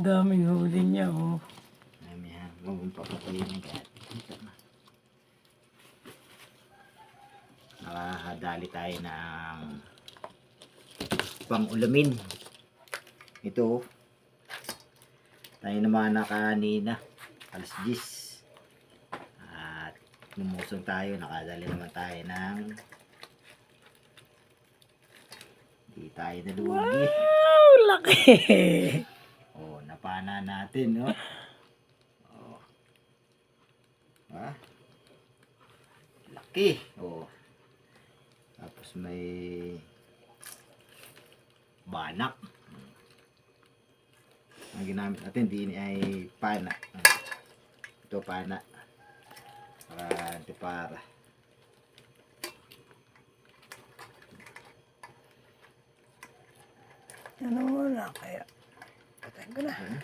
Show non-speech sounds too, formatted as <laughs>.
Daming huli niya, oh. Dami ha. Magumpa pa kayo ng gat. Nakahadali tayo ng pangulamin. Ito, oh. Tayo naman na kanina. Alas 10. At lumusong tayo. Nakadali naman tayo ng di tayo nalugi. Wow! <laughs> Oh, napana natin, no? Oh. Ha? Laki. Oh. Tapos may banak. Ang ginamit natin din ay pana. Ito pana. Para antipara. Ano mo na kaya? Patayin ko na.